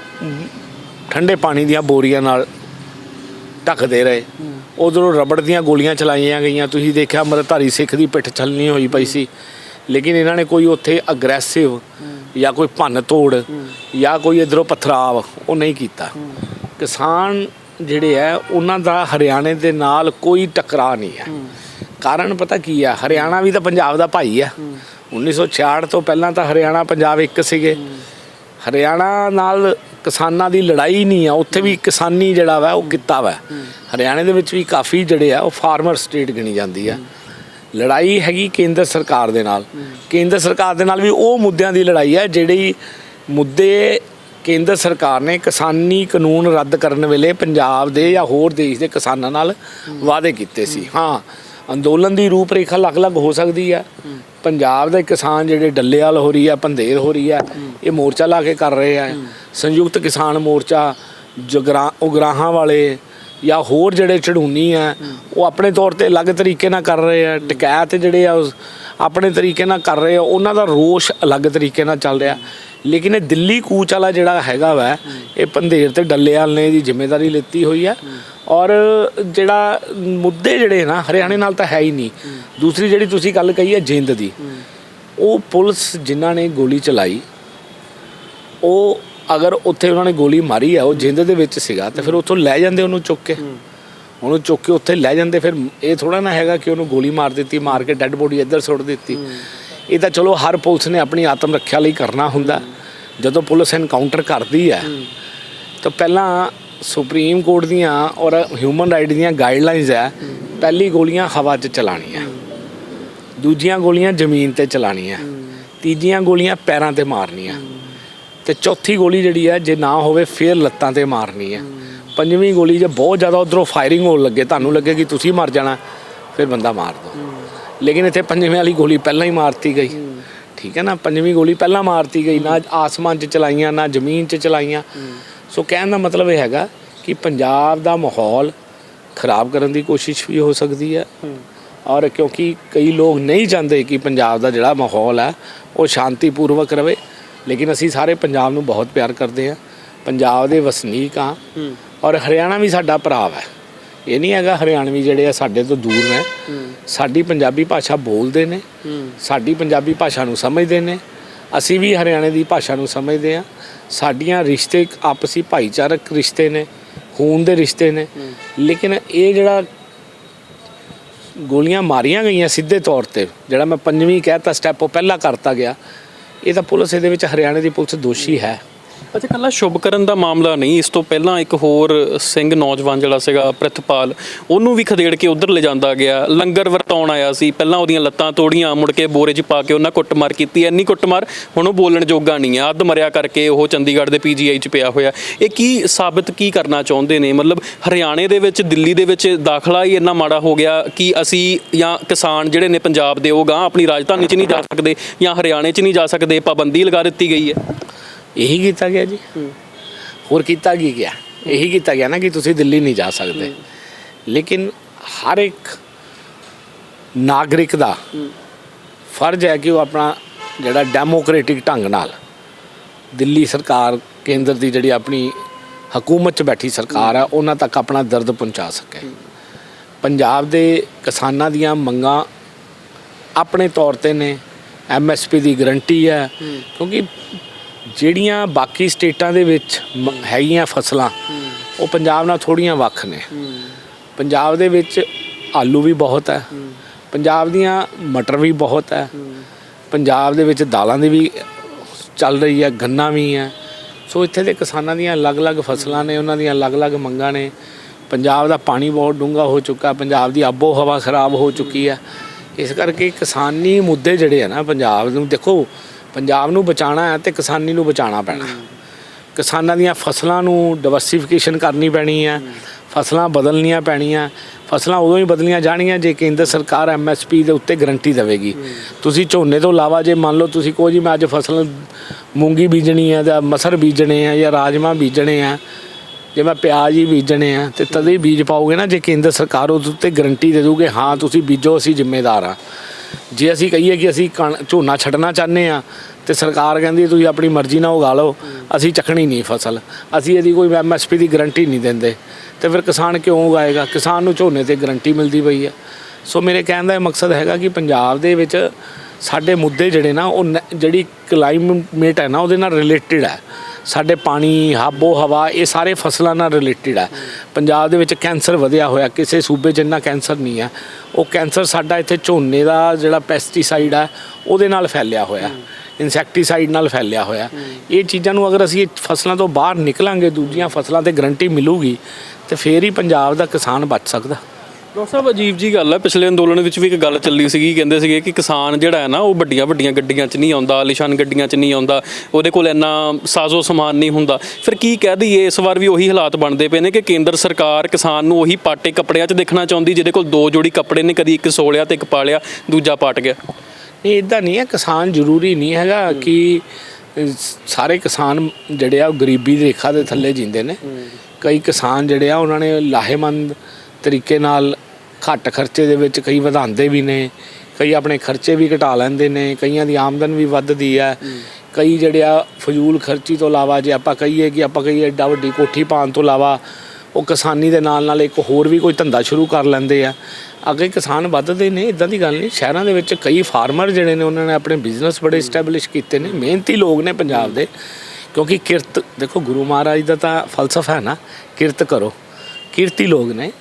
ਠੰਡੇ ਪਾਣੀ ਦੀਆਂ ਬੋਰੀਆਂ ਨਾਲ ਢੱਕਦੇ ਰਹੇ। ਉਧਰੋਂ ਰਬੜ ਦੀਆਂ ਗੋਲੀਆਂ ਚਲਾਈਆਂ ਗਈਆਂ। ਤੁਸੀਂ ਦੇਖਿਆ ਅੰਮ੍ਰਿਤਧਾਰੀ ਸਿੱਖ ਦੀ ਪਿੱਠ ਛਲਣੀ ਹੋਈ ਪਈ ਸੀ। ਲੇਕਿਨ ਇਹਨਾਂ ਨੇ ਕੋਈ ਉੱਥੇ ਅਗਰੈਸਿਵ ਜਾਂ ਕੋਈ ਭੰਨ ਤੋੜ ਜਾਂ ਕੋਈ ਇਧਰੋਂ ਪਥਰਾਵ ਉਹ ਨਹੀਂ ਕੀਤਾ। ਕਿਸਾਨ ਜਿਹੜੇ ਹੈ ਉਹਨਾਂ ਦਾ ਹਰਿਆਣੇ ਦੇ ਨਾਲ ਕੋਈ ਟਕਰਾਅ ਨਹੀਂ ਹੈ। ਕਾਰਨ ਪਤਾ ਕੀ ਹੈ ਹਰਿਆਣਾ ਵੀ ਤਾਂ ਪੰਜਾਬ ਦਾ ਭਾਈ ਹੈ 1966 ਤੋਂ ਪਹਿਲਾਂ ਤਾਂ ਹਰਿਆਣਾ, ਪੰਜਾਬ ਇੱਕ ਸੀਗੇ। ਹਰਿਆਣਾ ਨਾਲ ਕਿਸਾਨਾਂ ਦੀ ਲੜਾਈ ਨਹੀਂ ਆ। ਉੱਥੇ ਵੀ ਕਿਸਾਨੀ ਜਿਹੜਾ ਵਾ, ਉਹ ਕਿੱਤਾ ਵਾ। ਹਰਿਆਣੇ ਦੇ ਵਿੱਚ ਵੀ ਕਾਫੀ ਜਿਹੜੇ ਆ, ਉਹ ਫਾਰਮਰ ਸਟੇਟ ਗਿਣੀ ਜਾਂਦੀ ਆ। ਲੜਾਈ ਹੈਗੀ ਕੇਂਦਰ ਸਰਕਾਰ ਦੇ ਨਾਲ। ਕੇਂਦਰ ਸਰਕਾਰ ਦੇ ਨਾਲ ਵੀ ਉਹ ਮੁੱਦਿਆਂ ਦੀ ਲੜਾਈ ਹੈ ਜਿਹੜੀ ਮੁੱਦੇ ਕੇਂਦਰ ਸਰਕਾਰ ਨੇ ਕਿਸਾਨੀ ਕਾਨੂੰਨ ਰੱਦ ਕਰਨ ਵੇਲੇ ਪੰਜਾਬ ਦੇ ਜਾਂ ਹੋਰ ਦੇਸ਼ ਦੇ ਕਿਸਾਨਾਂ ਨਾਲ ਵਾਅਦੇ ਕੀਤੇ ਸੀ। ਹਾਂ। ਅੰਦੋਲਨ ਦੀ ਰੂਪਰੇਖਾ ਅਲੱਗ-ਅਲੱਗ ਹੋ ਸਕਦੀ ਹੈ। ਪੰਜਾਬ ਦੇ ਕਿਸਾਨ ਜਿਹੜੇ ਡੱਲੇਵਾਲ ਹੋ ਰਹੀ ਹੈ ਪੰਧੇਰ ਹੋ ਰਹੀ ਹੈ, ਇਹ ਮੋਰਚਾ ਲਾ ਕੇ ਕਰ ਰਹੇ ਆ ਸੰਯੁਕਤ ਕਿਸਾਨ ਮੋਰਚਾ, ਜਗਰਾ, ਉਗਰਾਹਾਂ ਵਾਲੇ ਜਾਂ ਹੋਰ ਜਿਹੜੇ ਚੜੂਨੀ ਆ ਉਹ ਆਪਣੇ ਤੌਰ ਤੇ ਅਲੱਗ ਤਰੀਕੇ ਨਾਲ ਕਰ ਰਹੇ ਆ ਟਕੈਤ ਜਿਹੜੇ ਆ, ਉਸ ਆਪਣੇ ਤਰੀਕੇ ਨਾਲ ਕਰ ਰਹੇ ਆ, ਉਹਨਾਂ ਦਾ ਰੋਸ਼ ਅਲੱਗ ਤਰੀਕੇ ਨਾਲ ਚੱਲ ਰਿਹਾ। ਲੇਕਿਨ ਇਹ ਦਿੱਲੀ ਕੂਚ ਵਾਲਾ ਜਿਹੜਾ ਹੈਗਾ ਵਾ, ਇਹ ਪੰਧੇਰ ਤੇ ਡੱਲੇਵਾਲ ਨੇ ਇਹਦੀ ਜ਼ਿੰਮੇਵਾਰੀ ਲਿੱਤੀ ਹੋਈ ਆ ਔਰ ਜਿਹੜਾ ਮੁੱਦੇ ਜਿਹੜੇ ਨਾ, ਹਰਿਆਣੇ ਨਾਲ ਤਾਂ ਹੈ ਹੀ ਨਹੀਂ। ਦੂਸਰੀ ਜਿਹੜੀ ਤੁਸੀਂ ਗੱਲ ਕਹੀ ਹੈ ਜਿੰਦ ਦੀ, ਉਹ ਪੁਲਿਸ ਜਿਨ੍ਹਾਂ ਨੇ ਗੋਲੀ ਚਲਾਈ, ਉਹ ਅਗਰ ਉੱਥੇ ਉਹਨਾਂ ਨੇ ਗੋਲੀ ਮਾਰੀ ਆ, ਉਹ ਜਿੰਦ ਦੇ ਵਿੱਚ ਸੀਗਾ, ਤੇ ਫਿਰ ਉੱਥੋਂ ਲੈ ਜਾਂਦੇ ਉਹਨੂੰ ਚੁੱਕ ਕੇ। ਉਹਨੂੰ ਚੁੱਕ ਕੇ ਉੱਥੇ ਲੈ ਜਾਂਦੇ, ਫਿਰ ਇਹ ਥੋੜਾ ਨਾ ਹੈਗਾ ਕਿ ਉਹਨੂੰ ਗੋਲੀ ਮਾਰ ਦਿੱਤੀ, ਮਾਰ ਕੇ ਡੈੱਡ ਬੋਡੀ ਇੱਧਰ ਸੁੱਟ ਦਿੱਤੀ। ਇਹ ਤਾਂ ਚਲੋ ਹਰ ਪੁਲਿਸ ਨੇ ਆਪਣੀ ਆਤਮ ਰੱਖਿਆ ਲਈ ਕਰਨਾ ਹੁੰਦਾ। ਜਦੋਂ ਪੁਲਿਸ ਐਨਕਾਊਂਟਰ ਕਰਦੀ ਹੈ, ਤਾਂ ਪਹਿਲਾਂ ਸੁਪਰੀਮ ਕੋਰਟ ਦੀਆਂ ਔਰ ਹਿਊਮਨ ਰਾਈਟ ਦੀਆਂ ਗਾਈਡਲਾਈਨਸ ਹੈ, ਪਹਿਲੀ ਗੋਲੀਆਂ ਹਵਾ 'ਚ ਚਲਾਣੀਆਂ ਦੂਜੀਆਂ ਗੋਲੀਆਂ ਜ਼ਮੀਨ ਤੇ ਚਲਾਣੀਆਂ ਤੀਜੀਆਂ ਗੋਲੀਆਂ ਪੈਰਾਂ ਤੇ ਮਾਰਨੀਆਂ। ਤੇ ਚੌਥੀ ਗੋਲੀ ਜਿਹੜੀ ਹੈ, ਜੇ ਨਾ ਹੋਵੇ ਫਿਰ ਲੱਤਾਂ ਤੇ ਮਾਰਨੀ ਹੈ ਪੰਜਵੀਂ ਗੋਲੀ ਜੇ ਬਹੁਤ ਜ਼ਿਆਦਾ ਉਧਰੋਂ ਫਾਇਰਿੰਗ ਹੋਣ ਲੱਗੇ, ਤੁਹਾਨੂੰ ਲੱਗੇ ਕਿ ਤੁਸੀਂ ਮਰ ਜਾਣਾ, ਫਿਰ ਬੰਦਾ ਮਾਰ ਦੋ। ਲੇਕਿਨ ਇੱਥੇ ਪੰਜਵੀਂ ਵਾਲੀ ਗੋਲੀ ਪਹਿਲਾਂ ਹੀ ਮਾਰਤੀ ਗਈ। ਠੀਕ ਹੈ ਨਾ? ਪੰਜਵੀਂ ਗੋਲੀ ਪਹਿਲਾਂ ਮਾਰਤੀ ਗਈ, ਨਾ ਆਸਮਾਨ 'ਚ ਚਲਾਈਆਂ, ਨਾ ਜ਼ਮੀਨ 'ਚ ਚਲਾਈਆਂ। ਸੋ ਕਹਿਣ ਦਾ ਮਤਲਬ ਇਹ ਹੈਗਾ ਕਿ ਪੰਜਾਬ ਦਾ ਮਾਹੌਲ ਖਰਾਬ ਕਰਨ ਦੀ ਕੋਸ਼ਿਸ਼ ਵੀ ਹੋ ਸਕਦੀ ਹੈ। ਔਰ ਕਿਉਂਕਿ ਕਈ ਲੋਕ ਨਹੀਂ ਚਾਹੁੰਦੇ ਕਿ ਪੰਜਾਬ ਦਾ ਜਿਹੜਾ ਮਾਹੌਲ ਹੈ ਉਹ ਸ਼ਾਂਤੀਪੂਰਵਕ ਰਵੇ। ਲੇਕਿਨ ਅਸੀਂ ਸਾਰੇ ਪੰਜਾਬ ਨੂੰ ਬਹੁਤ ਪਿਆਰ ਕਰਦੇ ਹਾਂ। ਪੰਜਾਬ ਦੇ ਵਸਨੀਕ ਹਾਂ। ਔਰ ਹਰਿਆਣਾ ਵੀ ਸਾਡਾ ਭਰਾ ਹੈ। ਇਹ ਨਹੀਂ ਹੈਗਾ ਹਰਿਆਣਵੀ ਜਿਹੜੇ ਆ ਸਾਡੇ ਤੋਂ ਦੂਰ ਨੇ। ਸਾਡੀ ਪੰਜਾਬੀ ਭਾਸ਼ਾ ਬੋਲਦੇ ਨੇ। ਸਾਡੀ ਪੰਜਾਬੀ ਭਾਸ਼ਾ ਨੂੰ ਸਮਝਦੇ ਨੇ। ਅਸੀਂ ਵੀ ਹਰਿਆਣੇ ਦੀ ਭਾਸ਼ਾ ਨੂੰ ਸਮਝਦੇ ਹਾਂ। ਸਾਡੀਆਂ ਰਿਸ਼ਤੇ ਆਪਸੀ ਭਾਈਚਾਰਕ ਰਿਸ਼ਤੇ ਨੇ, ਖੂਨ ਦੇ ਰਿਸ਼ਤੇ ਨੇ। ਲੇਕਿਨ ਇਹ ਜਿਹੜਾ ਗੋਲੀਆਂ ਮਾਰੀਆਂ ਗਈਆਂ ਸਿੱਧੇ ਤੌਰ ਤੇ, ਜਿਹੜਾ ਮੈਂ ਪੰਜਵੀਂ ਕਹਿਤਾ ਸਟੈਪ ਉਹ ਪਹਿਲਾਂ ਕਰਤਾ ਗਿਆ, ਇਹ ਤਾਂ ਪੁਲਿਸ ਇਹਦੇ ਵਿੱਚ ਹਰਿਆਣੇ ਦੀ ਪੁਲਿਸ ਦੋਸ਼ੀ ਹੈ। ਅੱਛਾ ਕੱਲਾ ਸ਼ੁਭਕਰਨ ਦਾ ਮਾਮਲਾ ਨਹੀਂ, ਇਸ ਤੋਂ ਪਹਿਲਾਂ ਇੱਕ ਹੋਰ ਸਿੰਘ ਨੌਜਵਾਨ ਜਿਹੜਾ ਸੀਗਾ ਪ੍ਰਿਤਪਾਲ ਉਹਨੂੰ ਵੀ ਖਦੇੜ ਕੇ ਉਧਰ ਲੈ ਗਿਆ। ਲੰਗਰ ਵਰਤਾਉਣ ਆਇਆ ਸੀ, ਪਹਿਲਾਂ ਉਹਦੀਆਂ ਲੱਤਾਂ ਤੋੜੀਆਂ, ਮੁੜ ਕੇ ਬੋਰੇ 'ਚ ਪਾ ਕੇ ਉਹਨਾਂ ਕੁੱਟਮਾਰ ਕੀਤੀ। ਇੰਨੀ ਕੁੱਟਮਾਰ ਹੁਣ ਉਹ ਬੋਲਣ ਜੋਗਾ ਨਹੀਂ ਆ। ਅੱਧ ਮਰਿਆ ਕਰਕੇ ਉਹ ਚੰਡੀਗੜ੍ਹ ਦੇ ਪੀਜੀਆਈ 'ਚ ਪਿਆ ਹੋਇਆ। ਇਹ ਕੀ ਸਾਬਤ ਕੀ ਕਰਨਾ ਚਾਹੁੰਦੇ ਨੇ? ਮਤਲਬ ਹਰਿਆਣੇ ਦੇ ਵਿੱਚ, ਦਿੱਲੀ ਦੇ ਵਿੱਚ ਦਾਖਲਾ ਹੀ ਇੰਨਾ ਮਾੜਾ ਹੋ ਗਿਆ ਕਿ ਅਸੀਂ ਜਾਂ ਕਿਸਾਨ ਜਿਹੜੇ ਨੇ ਪੰਜਾਬ ਦੇ, ਉਹ ਗਾਂ ਆਪਣੀ ਰਾਜਧਾਨੀ 'ਚ ਨਹੀਂ ਜਾ ਸਕਦੇ ਜਾਂ ਹਰਿਆਣੇ 'ਚ ਨਹੀਂ ਜਾ ਸਕਦੇ, ਪਾਬੰਦੀ ਲਗਾ ਦਿੱਤੀ ਗਈ ਹੈ। ਇਹੀ ਕੀਤਾ ਗਿਆ ਜੀ। ਹੋਰ ਕੀਤਾ ਕੀ ਗਿਆ? ਇਹੀ ਕੀਤਾ ਗਿਆ ਨਾ ਕਿ ਤੁਸੀਂ ਦਿੱਲੀ ਨਹੀਂ ਜਾ ਸਕਦੇ। ਲੇਕਿਨ ਹਰ ਇੱਕ ਨਾਗਰਿਕ ਦਾ ਫਰਜ਼ ਹੈ ਕਿ ਉਹ ਆਪਣਾ ਜਿਹੜਾ ਡੈਮੋਕ੍ਰੈਟਿਕ ਢੰਗ ਨਾਲ ਦਿੱਲੀ ਸਰਕਾਰ ਕੇਂਦਰ ਦੀ ਜਿਹੜੀ ਆਪਣੀ ਹਕੂਮਤ 'ਚ ਬੈਠੀ ਸਰਕਾਰ ਹੈ। ਉਹਨਾਂ ਤੱਕ ਆਪਣਾ ਦਰਦ ਪਹੁੰਚਾ ਸਕੇ। ਪੰਜਾਬ ਦੇ ਕਿਸਾਨਾਂ ਦੀਆਂ ਮੰਗਾਂ ਆਪਣੇ ਤੌਰ ਤੇ ਨੇ। ਐਮਐਸਪੀ ਦੀ ਗਰੰਟੀ ਹੈ। ਕਿਉਂਕਿ ਜਿਹੜੀਆਂ ਬਾਕੀ ਸਟੇਟਾਂ ਦੇ ਵਿੱਚ ਮ- ਹੈਗੀਆਂ ਫਸਲਾਂ, ਉਹ ਪੰਜਾਬ ਨਾਲ ਥੋੜੀਆਂ ਵੱਖ ਨੇ। ਪੰਜਾਬ ਦੇ ਵਿੱਚ ਆਲੂ ਵੀ ਬਹੁਤ ਹੈ। ਪੰਜਾਬ ਦੀਆਂ ਮਟਰ ਵੀ ਬਹੁਤ ਹੈ। ਪੰਜਾਬ ਦੇ ਵਿੱਚ ਦਾਲਾਂ ਦੀ ਵੀ ਚੱਲ ਰਹੀ ਹੈ, ਗੰਨਾ ਵੀ ਹੈ। ਸੋ ਇੱਥੇ ਦੇ ਕਿਸਾਨਾਂ ਦੀਆਂ ਅਲੱਗ-ਅਲੱਗ ਫਸਲਾਂ ਨੇ, ਉਹਨਾਂ ਦੀਆਂ ਅਲੱਗ-ਅਲੱਗ ਮੰਗਾਂ ਨੇ। ਪੰਜਾਬ ਦਾ ਪਾਣੀ ਬਹੁਤ ਡੂੰਘਾ ਹੋ ਚੁੱਕਾ ਪੰਜਾਬ ਦੀ ਆਬੋ ਹਵਾ ਖਰਾਬ ਹੋ ਚੁੱਕੀ ਹੈ। ਇਸ ਕਰਕੇ ਕਿਸਾਨੀ ਮੁੱਦੇ ਜਿਹੜੇ ਆ ਨਾ ਪੰਜਾਬ ਨੂੰ, ਦੇਖੋ ਪੰਜਾਬ ਨੂੰ ਬਚਾਉਣਾ ਹੈ ਤੇ ਕਿਸਾਨੀ ਨੂੰ ਬਚਾਉਣਾ ਪੈਣਾ। ਕਿਸਾਨਾਂ ਦੀਆਂ ਫਸਲਾਂ ਨੂੰ ਡਿਵਰਸਿਫਿਕੇਸ਼ਨ ਕਰਨੀ ਪੈਣੀ ਹੈ ਫਸਲਾਂ ਬਦਲਣੀਆਂ ਪੈਣੀਆਂ ਫਸਲਾਂ ਉਦੋਂ ਹੀ ਬਦਲੀਆਂ ਜਾਣਗੀਆਂ ਜੇ ਕੇਂਦਰ ਸਰਕਾਰ ਐਮਐਸਪੀ ਦੇ ਉੱਤੇ ਗਰੰਟੀ ਦੇਵੇਗੀ। ਤੁਸੀਂ ਝੋਨੇ ਤੋਂ ਇਲਾਵਾ ਜੇ ਮੰਨ ਲਓ ਤੁਸੀਂ ਕਹੋ ਜੀ ਮੈਂ ਅੱਜ ਫਸਲ ਮੂੰਗੀ ਬੀਜਣੀ ਹੈ ਜਾਂ ਮਸਰ ਬੀਜਣੇ ਆ ਜਾਂ ਰਾਜਮਾ ਬੀਜਣੇ ਆ ਜੇ ਮੈਂ ਪਿਆਜ਼ ਹੀ ਬੀਜਣੇ ਆ ਤੇ ਤਦੇ ਹੀ ਬੀਜ ਪਾਓਗੇ ਨਾ ਜੇ ਕੇਂਦਰ ਸਰਕਾਰ ਉਹਦੇ ਉੱਤੇ ਗਰੰਟੀ ਦੇ ਦੂਗੇ ਹਾਂ ਤੁਸੀਂ ਬੀਜੋ ਅਸੀਂ ਜ਼ਿੰਮੇਦਾਰ ਆ ਜੇ ਅਸੀਂ ਕਹੀਏ ਕਿ ਅਸੀਂ ਕਣ- ਝੋਨਾ ਛੱਡਣਾ ਚਾਹੁੰਦੇ ਆ ਤੇ ਸਰਕਾਰ ਕਹਿੰਦੀ ਤੁਸੀਂ ਆਪਣੀ ਮਰਜ਼ੀ ਨਾਲ ਉਗਾ ਲਓ, ਅਸੀਂ ਚੱਕਣੀ ਨਹੀਂ ਫਸਲ। ਅਸੀਂ ਇਹਦੀ ਕੋਈ ਐਮਐਸਪੀ ਦੀ ਗਰੰਟੀ ਨਹੀਂ ਦਿੰਦੇ। ਤੇ ਫਿਰ ਕਿਸਾਨ ਕਿਉਂ ਉਗਾਏਗਾ? ਕਿਸਾਨ ਨੂੰ ਝੋਨੇ ਤੇ ਗਰੰਟੀ ਮਿਲਦੀ ਪਈ ਹੈ। ਸੋ ਮੇਰੇ ਕਹਿਣ ਦਾ ਇਹ ਮਕਸਦ ਹੈਗਾ ਕਿ ਪੰਜਾਬ ਦੇ ਵਿੱਚ ਸਾਡੇ ਮੁੱਦੇ ਜਿਹੜੇ ਨਾ, ਉਹ ਨ- ਜਿਹੜੀ ਕਲਾਈਮੇਟ ਹੈ ਨਾ, ਉਹਦੇ ਨਾਲ ਰਿਲੇਟਡ ਹੈ। ਸਾਡੇ ਪਾਣੀ ਹਾਬੋ ਹਵਾ ਇਹ ਸਾਰੇ ਫਸਲਾਂ ਨਾਲ ਰਿਲੇਟਡ ਹੈ ਪੰਜਾਬ ਦੇ ਵਿੱਚ ਕੈਂਸਰ ਵਧਿਆ ਹੋਇਆ ਕਿਸੇ ਸੂਬੇ 'ਚ ਇੰਨਾ ਕੈਂਸਰ ਨਹੀਂ ਹੈ ਉਹ ਕੈਂਸਰ ਸਾਡਾ ਇੱਥੇ ਝੋਨੇ ਦਾ ਜਿਹੜਾ ਪੈਸਟੀਸਾਈਡ ਹੈ ਉਹਦੇ ਨਾਲ ਫੈਲਿਆ ਹੋਇਆ। ਇਨਸੈਕਟੀਸਾਈਡ ਨਾਲ ਫੈਲਿਆ ਹੋਇਆ। ਇਹ ਚੀਜ਼ਾਂ ਨੂੰ ਅਗਰ ਅਸੀਂ ਫਸਲਾਂ ਤੋਂ ਬਾਹਰ ਨਿਕਲਾਂਗੇ ਦੂਜੀਆਂ ਫਸਲਾਂ ਤੇ ਗਰੰਟੀ ਮਿਲੂਗੀ ਤੇ ਫੇਰ ਹੀ ਪੰਜਾਬ ਦਾ ਕਿਸਾਨ ਬਚ ਸਕਦਾ। ਡਾਕਟਰ ਸਾਹਿਬ ਅਜੀਬ ਜੀ ਗੱਲ ਹੈ ਪਿਛਲੇ ਅੰਦੋਲਨ ਵਿੱਚ ਵੀ ਇੱਕ ਗੱਲ ਚੱਲੀ ਸੀਗੀ ਕਹਿੰਦੇ ਸੀਗੇ ਕਿ ਕਿਸਾਨ ਜਿਹੜਾ ਹੈ ਨਾ ਉਹ ਵੱਡੀਆਂ ਵੱਡੀਆਂ ਗੱਡੀਆਂ 'ਚ ਨਹੀਂ ਆਉਂਦਾ ਆਲੀਸ਼ਾਨ ਗੱਡੀਆਂ 'ਚ ਨਹੀਂ ਆਉਂਦਾ ਉਹਦੇ ਕੋਲ ਇੰਨਾ ਸਾਜ਼ੋ ਸਮਾਨ ਨਹੀਂ ਹੁੰਦਾ। ਫਿਰ ਕੀ ਕਹਿ ਦਈਏ ਇਸ ਵਾਰ ਵੀ ਉਹੀ ਹਾਲਾਤ ਬਣਦੇ ਪਏ ਨੇ ਕਿ ਕੇਂਦਰ ਸਰਕਾਰ ਕਿਸਾਨ ਨੂੰ ਉਹੀ ਪਾਟੇ ਕੱਪੜਿਆਂ 'ਚ ਦੇਖਣਾ ਚਾਹੁੰਦੀ ਜਿਹਦੇ ਕੋਲ ਦੋ ਜੋੜੀ ਕੱਪੜੇ ਨੇ ਕਦੀ ਇੱਕ ਸੋਲਿਆ ਤੇ ਇੱਕ ਪਾਲਿਆ ਦੂਜਾ ਪਾਟ ਗਿਆ। ਨਹੀਂ ਇਦਾਂ ਨਹੀਂ ਹੈ ਕਿਸਾਨ ਜ਼ਰੂਰੀ ਨਹੀਂ ਹੈਗਾ ਕਿ ਸਾਰੇ ਕਿਸਾਨ ਜਿਹੜੇ ਆ ਉਹ ਗਰੀਬੀ ਦੀ ਰੇਖਾ ਦੇ ਥੱਲੇ ਜਿੰਦੇ ਨੇ। ਕਈ ਕਿਸਾਨ ਜਿਹੜੇ ਆ ਉਹਨਾਂ ਨੇ ਲਾਹੇਮੰਦ ਤਰੀਕੇ ਨਾਲ ਘੱਟ ਖਰਚੇ ਦੇ ਵਿੱਚ ਕਈ ਵਧਾਉਂਦੇ ਵੀ ਨੇ ਕਈ ਆਪਣੇ ਖਰਚੇ ਵੀ ਘਟਾ ਲੈਂਦੇ ਨੇ ਕਈਆਂ ਦੀ ਆਮਦਨ ਵੀ ਵੱਧਦੀ ਹੈ। ਕਈ ਜਿਹੜੇ ਆ ਫਜ਼ੂਲ ਖਰਚੀ ਤੋਂ ਇਲਾਵਾ ਜੇ ਆਪਾਂ ਕਹੀਏ ਕਿ ਆਪਾਂ ਕਹੀਏ ਏਡਾ ਵੱਡੀ ਕੋਠੀ ਪਾਉਣ ਤੋਂ ਇਲਾਵਾ ਉਹ ਕਿਸਾਨੀ ਦੇ ਨਾਲ ਨਾਲ ਇੱਕ ਹੋਰ ਵੀ ਕੋਈ ਧੰਦਾ ਸ਼ੁਰੂ ਕਰ ਲੈਂਦੇ ਆ। ਅੱਗੇ ਕਿਸਾਨ ਵੱਧਦੇ ਨੇ ਇਦਾਂ ਦੀ ਗੱਲ ਨਹੀਂ। ਸ਼ਹਿਰਾਂ ਦੇ ਵਿੱਚ ਕਈ ਫਾਰਮਰ ਜਿਹੜੇ ਨੇ ਉਹਨਾਂ ਨੇ ਆਪਣੇ ਬਿਜ਼ਨਸ ਬੜੇ ਸਟੈਬਲਿਸ਼ ਕੀਤੇ ਨੇ। ਮਿਹਨਤੀ ਲੋਕ ਨੇ ਪੰਜਾਬ ਦੇ। ਕਿਉਂਕਿ ਕਿਰਤ ਦੇਖੋ ਗੁਰੂ ਮਹਾਰਾਜ ਦਾ ਤਾਂ ਫਲਸਫਾ ਹੈ ਨਾ। ਕਿਰਤ ਕਰੋ। ਕਿਰਤੀ ਲੋਕ ਨੇ।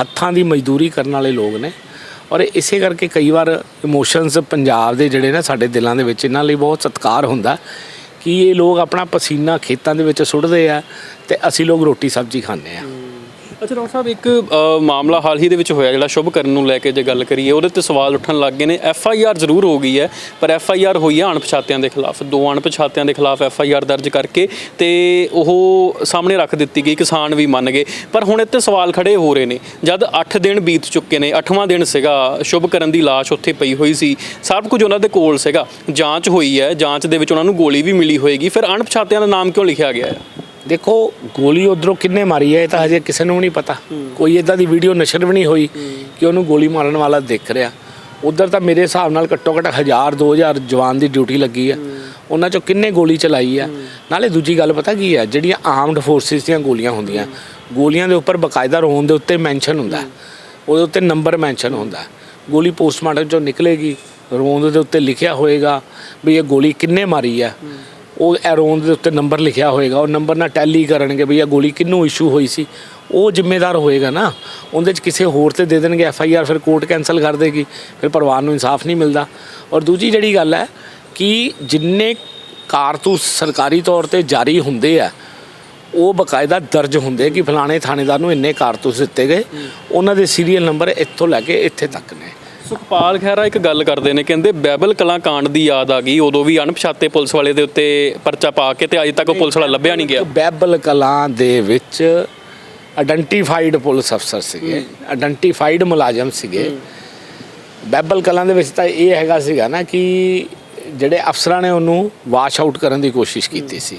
ਹੱਥਾਂ ਦੀ ਮਜ਼ਦੂਰੀ ਕਰਨ ਵਾਲੇ ਲੋਕ ਨੇ। ਔਰ ਇਸੇ ਕਰਕੇ ਕਈ ਵਾਰ ਇਮੋਸ਼ਨਸ ਪੰਜਾਬ ਦੇ ਜਿਹੜੇ ਨੇ ਸਾਡੇ ਦਿਲਾਂ ਦੇ ਵਿੱਚ ਇਹਨਾਂ ਲਈ ਬਹੁਤ ਸਤਿਕਾਰ ਹੁੰਦਾ ਕਿ ਇਹ ਲੋਕ ਆਪਣਾ ਪਸੀਨਾ ਖੇਤਾਂ ਦੇ ਵਿੱਚ ਸੁੱਟਦੇ ਆ ਤੇ ਅਸੀਂ ਲੋਕ ਰੋਟੀ ਸਬਜ਼ੀ ਖਾਂਦੇ ਆ। ਅੱਛਾ ਡਾਕਟਰ ਸਾਹਿਬ ਇੱਕ ਅ, ਮਾਮਲਾ ਹਾਲ ਹੀ ਦੇ ਵਿੱਚ ਹੋਇਆ ਜਿਹੜਾ ਸ਼ੁਭ ਕਰਨ ਨੂੰ ਲੈ ਕੇ ਜੇ ਗੱਲ ਕਰੀਏ ਉਹਦੇ ਤੇ ਸਵਾਲ ਉੱਠਣ ਲੱਗ ਗਏ ਨੇ। ਐਫ ਆਈ ਆਰ ਜ਼ਰੂਰ ਹੋ ਗਈ ਹੈ ਪਰ ਐਫ ਆਈ ਆਰ ਹੋਈ ਹੈ ਅਣਪਛਾਤਿਆਂ ਦੇ ਖਿਲਾਫ। ਦੋ ਅਣਪਛਾਤਿਆਂ ਦੇ ਖਿਲਾਫ ਐਫ ਆਈ ਆਰ ਦਰਜ ਕਰਕੇ ਤੇ ਉਹ ਸਾਹਮਣੇ ਰੱਖ ਦਿੱਤੀ ਗਈ ਕਿਸਾਨ ਵੀ ਮੰਨ ਗਏ। ਪਰ ਹੁਣ ਇੱਥੇ ਸਵਾਲ ਖੜੇ ਹੋ ਰਹੇ ਨੇ। ਜਦ 8 ਦਿਨ ਬੀਤ ਚੁੱਕੇ ਨੇ 8ਵਾਂ ਦਿਨ ਸੀਗਾ ਸ਼ੁਭ ਕਰਨ ਦੀ ਲਾਸ਼ ਉੱਥੇ ਪਈ ਹੋਈ ਸੀ। ਸਭ ਕੁਝ ਉਹਨਾਂ ਦੇ ਕੋਲ ਸੀਗਾ। ਜਾਂਚ ਹੋਈ ਹੈ ਜਾਂਚ ਦੇ ਵਿੱਚ ਉਹਨਾਂ ਨੂੰ ਗੋਲੀ ਵੀ ਮਿਲੀ ਹੋਏਗੀ। ਫਿਰ ਅਣਪਛਾਤਿਆਂ ਦਾ ਨਾਮ ਕਿਉਂ ਲਿਖਿਆ ਗਿਆ ਹੈ? ਦੇਖੋ ਗੋਲੀ ਉਧਰੋਂ ਕਿੰਨੇ ਮਾਰੀ ਹੈ ਇਹ ਤਾਂ ਹਜੇ ਕਿਸੇ ਨੂੰ ਵੀ ਨਹੀਂ ਪਤਾ। ਕੋਈ ਇਦਾਂ ਦੀ ਵੀਡੀਓ ਨਸ਼ਰ ਵੀ ਨਹੀਂ ਹੋਈ ਕਿ ਉਹਨੂੰ ਗੋਲੀ ਮਾਰਨ ਵਾਲਾ ਦਿਖ ਰਿਹਾ। ਉਧਰ ਤਾਂ ਮੇਰੇ ਹਿਸਾਬ ਨਾਲ ਘੱਟੋ ਘੱਟ 1000 2000 ਜਵਾਨ ਦੀ ਡਿਊਟੀ ਲੱਗੀ ਆ ਉਹਨਾਂ ਚੋਂ ਕਿੰਨੇ ਗੋਲੀ ਚਲਾਈ ਆ ਨਾਲੇ ਦੂਜੀ ਗੱਲ ਪਤਾ ਕੀ ਆ ਜਿਹੜੀਆਂ ਆਰਮਡ ਫੋਰਸਿਸ ਦੀਆਂ ਗੋਲੀਆਂ ਹੁੰਦੀਆਂ ਗੋਲੀਆਂ ਦੇ ਉੱਪਰ ਬਕਾਇਦਾ ਰੋਨ ਦੇ ਉੱਤੇ ਮੈਂਸ਼ਨ ਹੁੰਦਾ ਉਹਦੇ ਉੱਤੇ ਨੰਬਰ ਮੈਂਸ਼ਨ ਹੁੰਦਾ ਗੋਲੀ ਪੋਸਟਮਾਰਟਮ ਚੋਂ ਨਿਕਲੇਗੀ ਰੋਂਦ ਦੇ ਉੱਤੇ ਲਿਖਿਆ ਹੋਏਗਾ ਵੀ ਇਹ ਗੋਲੀ ਕਿੰਨੇ ਮਾਰੀ ਆ ਉਹ ਐਰੋਨ ਦੇ ਉੱਤੇ ਨੰਬਰ ਲਿਖਿਆ ਹੋਏਗਾ ਉਹ ਨੰਬਰ ਨਾਲ ਟੈਲੀ ਕਰਨਗੇ ਵੀ ਇਹ ਗੋਲੀ ਕਿਹਨੂੰ ਇਸ਼ੂ ਹੋਈ ਸੀ। ਉਹ ਜ਼ਿੰਮੇਦਾਰ ਹੋਏਗਾ ਨਾ। ਉਹਦੇ ਚ ਕਿਸੇ ਹੋਰ ਤੇ ਦੇ ਦੇਣਗੇ ਐਫ ਆਈ ਆਰ ਫਿਰ ਕੋਰਟ ਕੈਨਸਲ ਕਰ ਦੇਗੀ ਫਿਰ ਪਰਿਵਾਰ ਨੂੰ ਇਨਸਾਫ ਨਹੀਂ ਮਿਲਦਾ। ਔਰ ਦੂਜੀ ਜਿਹੜੀ ਗੱਲ ਹੈ ਕਿ ਜਿੰਨੇ ਕਾਰਤੂਸ ਸਰਕਾਰੀ ਤੌਰ ਤੇ ਜਾਰੀ ਹੁੰਦੇ ਆ ਉਹ ਬਕਾਇਦਾ ਦਰਜ ਹੁੰਦੇ ਕਿ ਫਲਾਣੇ ਥਾਣੇਦਾਰ ਨੂੰ ਇੰਨੇ ਕਾਰਤੂਸ ਦਿੱਤੇ ਗਏ। ਉਹਨਾਂ ਦੇ ਸੀਰੀਅਲ ਨੰਬਰ ਇੱਥੋਂ ਲੈ ਕੇ ਇੱਥੇ ਤੱਕ ਨੇ। ਸੁਖਪਾਲ ਖਹਿਰਾ ਇੱਕ ਗੱਲ ਕਰਦੇ ਨੇ ਕਹਿੰਦੇ ਬੈਬਲ ਕਲਾਂ ਕਾਂਡ ਦੀ ਯਾਦ ਆ ਗਈ ਉਦੋਂ ਵੀ ਅਣਪਛਾਤੇ ਪੁਲਿਸ ਵਾਲੇ ਦੇ ਉੱਤੇ ਪਰਚਾ ਪਾ ਕੇ ਤੇ ਅਜੇ ਤੱਕ ਉਹ ਪੁਲਿਸ ਵਾਲਾ ਲੱਭਿਆ ਨਹੀਂ ਗਿਆ। ਬੈਬਲ ਕਲਾਂ ਦੇ ਵਿੱਚ ਆਇਡੈਂਟੀਫਾਈਡ ਪੁਲਿਸ ਅਫਸਰ ਸੀਗੇ ਆਇਡੈਂਟੀਫਾਈਡ ਮੁਲਾਜ਼ਮ ਸੀਗੇ। ਬੈਬਲ ਕਲਾਂ ਦੇ ਵਿੱਚ ਤਾਂ ਇਹ ਹੈਗਾ ਸੀਗਾ ਨਾ ਕਿ ਜਿਹੜੇ ਅਫਸਰਾਂ ਨੇ ਉਹਨੂੰ ਵਾਸ਼ ਆਊਟ ਕਰਨ ਦੀ ਕੋਸ਼ਿਸ਼ ਕੀਤੀ ਸੀ।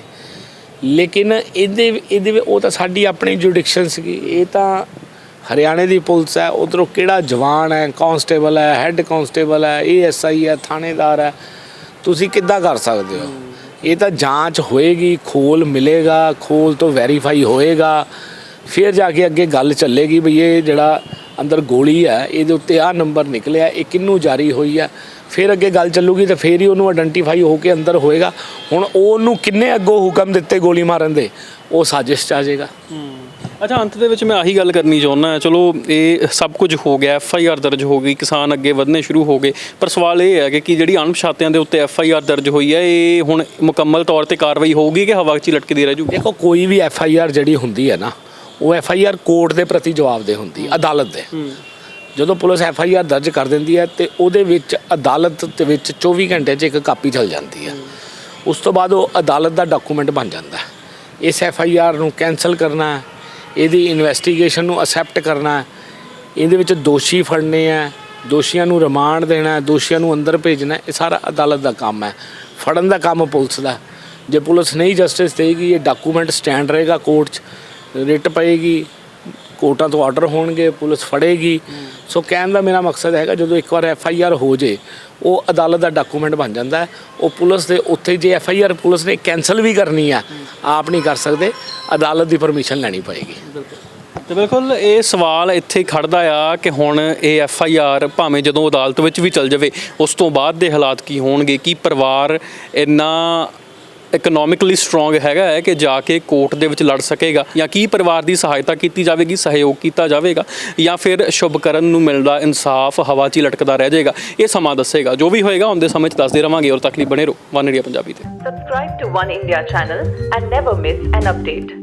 ਲੇਕਿਨ ਇਹਦੇ ਇਹਦੇ ਉਹ ਤਾਂ ਸਾਡੀ ਆਪਣੀ ਜੁਡੀਕਸ਼ਨ ਸੀਗੀ ਇਹ ਤਾਂ ਹਰਿਆਣੇ ਦੀ ਪੁਲਿਸ ਹੈ, ਉਧਰੋਂ ਕਿਹੜਾ ਜਵਾਨ ਹੈ, ਕਾਂਸਟੇਬਲ ਹੈ ਹੈੱਡ ਕਾਂਸਟੇਬਲ ਹੈ ਏਐਸਆਈ ਹੈ, ਥਾਣੇਦਾਰ ਹੈ, ਤੁਸੀਂ ਕਿੱਦਾਂ ਕਰ ਸਕਦੇ ਹੋ? ਇਹ ਤਾਂ ਜਾਂਚ ਹੋਏਗੀ, ਖੋਲ ਮਿਲੇਗਾ, ਖੋਲ ਤੋਂ ਵੈਰੀਫਾਈ ਹੋਏਗਾ, ਫਿਰ ਜਾ ਕੇ ਅੱਗੇ ਗੱਲ ਚੱਲੇਗੀ ਵੀ ਇਹ ਜਿਹੜਾ ਅੰਦਰ ਗੋਲੀ ਹੈ, ਇਹਦੇ ਉੱਤੇ ਆਹ ਨੰਬਰ ਨਿਕਲਿਆ, ਇਹ ਕਿਹਨੂੰ ਜਾਰੀ ਹੋਈ ਹੈ, ਫਿਰ ਅੱਗੇ ਗੱਲ ਚੱਲੂਗੀ ਤੇ ਫਿਰ ਹੀ ਉਹਨੂੰ ਆਇਡੈਂਟੀਫਾਈ ਹੋ ਕੇ ਅੰਦਰ ਹੋਏਗਾ। ਹੁਣ ਉਹਨੂੰ ਕਿੰਨੇ ਅੱਗੋਂ ਹੁਕਮ ਦਿੱਤੇ ਗੋਲੀ ਮਾਰਨ ਦੇ? ਉਹ ਸਾਜ਼ਿਸ਼ ਚ ਆ ਜਾਏਗਾ। ਅੱਛਾ ਅੰਤ ਦੇ ਵਿੱਚ ਮੈਂ ਆਹੀ ਗੱਲ ਕਰਨੀ ਚਾਹੁੰਦਾ ਚਲੋ ਇਹ ਸਭ ਕੁਝ ਹੋ ਗਿਆ ਐਫ ਆਈ ਆਰ ਦਰਜ ਹੋ ਗਈ ਕਿਸਾਨ ਅੱਗੇ ਵਧਨੇ ਸ਼ੁਰੂ ਹੋ ਗਏ। ਪਰ ਸਵਾਲ ਇਹ ਹੈ ਕਿ ਕਿ ਜਿਹੜੀ ਅਣਪਛਾਤਿਆਂ ਦੇ ਉੱਤੇ ਐਫ ਆਈ ਆਰ ਦਰਜ ਹੋਈ ਹੈ ਇਹ ਹੁਣ ਮੁਕੰਮਲ ਤੌਰ ਤੇ ਕਾਰਵਾਈ ਹੋਊਗੀ ਕਿ ਹਵਾ 'ਚ ਹੀ ਲਟਕਦੀ ਰਹਿ ਜੂਗੀ? ਦੇਖੋ ਕੋਈ ਵੀ ਐਫ ਆਈ ਆਰ ਜਿਹੜੀ ਹੁੰਦੀ ਹੈ ਨਾ ਉਹ ਐਫ ਆਈ ਆਰ ਕੋਰਟ ਦੇ ਪ੍ਰਤੀ ਜਵਾਬਦੇ ਹੁੰਦੀ ਹੈ, ਅਦਾਲਤ ਦੇ। ਜਦੋਂ ਪੁਲਿਸ ਐਫ ਆਈ ਆਰ ਦਰਜ ਕਰ ਦਿੰਦੀ ਹੈ ਤੇ ਉਹਦੇ ਵਿੱਚ ਅਦਾਲਤ ਦੇ ਵਿੱਚ 24 ਘੰਟੇ 'ਚ ਇੱਕ ਕਾਪੀ ਚਲ ਜਾਂਦੀ ਹੈ। ਉਸ ਤੋਂ ਬਾਅਦ ਉਹ ਅਦਾਲਤ ਦਾ ਡਾਕੂਮੈਂਟ ਬਣ ਜਾਂਦਾ ਹੈ। ਇਸ ਐਫ ਆਈ ਆਰ ਨੂੰ ਕੈਨਸਲ ਕਰਨਾ ਹੈ। ਇਹਦੀ ਇਨਵੈਸਟੀਗੇਸ਼ਨ ਨੂੰ ਅਸੈਪਟ ਕਰਨਾ ਇਹਦੇ ਵਿੱਚ ਦੋਸ਼ੀ ਫੜਨੇ ਆ ਦੋਸ਼ੀਆਂ ਨੂੰ ਰਿਮਾਂਡ ਦੇਣਾ ਦੋਸ਼ੀਆਂ ਨੂੰ ਅੰਦਰ ਭੇਜਣਾ ਇਹ ਸਾਰਾ ਅਦਾਲਤ ਦਾ ਕੰਮ ਹੈ। ਫੜਨ ਦਾ ਕੰਮ ਪੁਲਿਸ ਦਾ ਜੇ ਪੁਲਿਸ ਨਹੀਂ ਜਸਟਿਸ ਦੇਗੀ, ਇਹ ਡਾਕੂਮੈਂਟ ਸਟੈਂਡ ਰਹੇਗਾ ਕੋਰਟ 'ਚ, ਰਿਟ ਪਏਗੀ, ਕੋਰਟਾਂ ਤੋਂ ਆਰਡਰ ਹੋਣਗੇ, ਪੁਲਿਸ ਫੜੇਗੀ। ਸੋ ਕਹਿਣ ਦਾ ਮੇਰਾ ਮਕਸਦ ਹੈਗਾ, ਜਦੋਂ ਇੱਕ ਵਾਰ ਐਫ ਆਈ ਆਰ ਹੋ ਜੇ, ਉਹ ਅਦਾਲਤ ਦਾ ਡਾਕੂਮੈਂਟ ਬਣ ਜਾਂਦਾ ਹੈ। ਉਹ ਪੁਲਿਸ ਦੇ ਉੱਥੇ ਜੇ ਐਫ ਆਈ ਆਰ ਪੁਲਿਸ ਨੇ ਕੈਨਸਲ ਵੀ ਕਰਨੀ ਆ, ਆਪ ਨਹੀਂ ਕਰ ਸਕਦੇ, ਅਦਾਲਤ ਦੀ ਪਰਮਿਸ਼ਨ ਲੈਣੀ ਪਏਗੀ। ਤੇ ਬਿਲਕੁਲ, ਇਹ ਸਵਾਲ ਇੱਥੇ ਹੀ ਖੜਦਾ ਆ ਕਿ ਹੁਣ ਇਹ ਐਫ ਆਈ ਆਰ ਭਾਵੇਂ ਜਦੋਂ ਅਦਾਲਤ ਵਿੱਚ ਵੀ ਚਲ ਜਾਵੇ, ਉਸ ਤੋਂ ਬਾਅਦ ਦੇ ਹਾਲਾਤ ਕੀ ਹੋਣਗੇ? ਕੀ ਪਰਿਵਾਰ ਇੰਨਾ ਇਕਨੋਮਿਕਲੀ ਸਟਰੋਂਗ ਹੈਗਾ ਹੈ ਕਿ ਜਾ ਕੇ ਕੋਰਟ ਦੇ ਵਿੱਚ ਲੜ ਸਕੇਗਾ ਜਾਂ ਕੀ ਪਰਿਵਾਰ ਦੀ ਸਹਾਇਤਾ ਕੀਤੀ ਜਾਵੇਗੀ, ਸਹਿਯੋਗ ਕੀਤਾ ਜਾਵੇਗਾ ਜਾਂ ਫਿਰ ਸ਼ੁਭਕਰਨ ਨੂੰ ਮਿਲਦਾ ਇਨਸਾਫ, ਹਵਾ 'ਚ ਹੀ ਲਟਕਦਾ ਰਹਿ ਜਾਏਗਾ, ਇਹ ਸਮਾਂ ਦੱਸੇਗਾ ਜੋ ਵੀ ਹੋਏਗਾ ਆਉਂਦੇ ਸਮੇਂ 'ਚ ਦੱਸਦੇ ਰਵਾਂਗੇ ਔਰ ਤਕਲੀਫ਼ ਬਣੇ ਰਹੋ ਵਨ ਇੰਡੀਆ ਪੰਜਾਬੀ ਤੇ Subscribe to One India channel and never miss an update.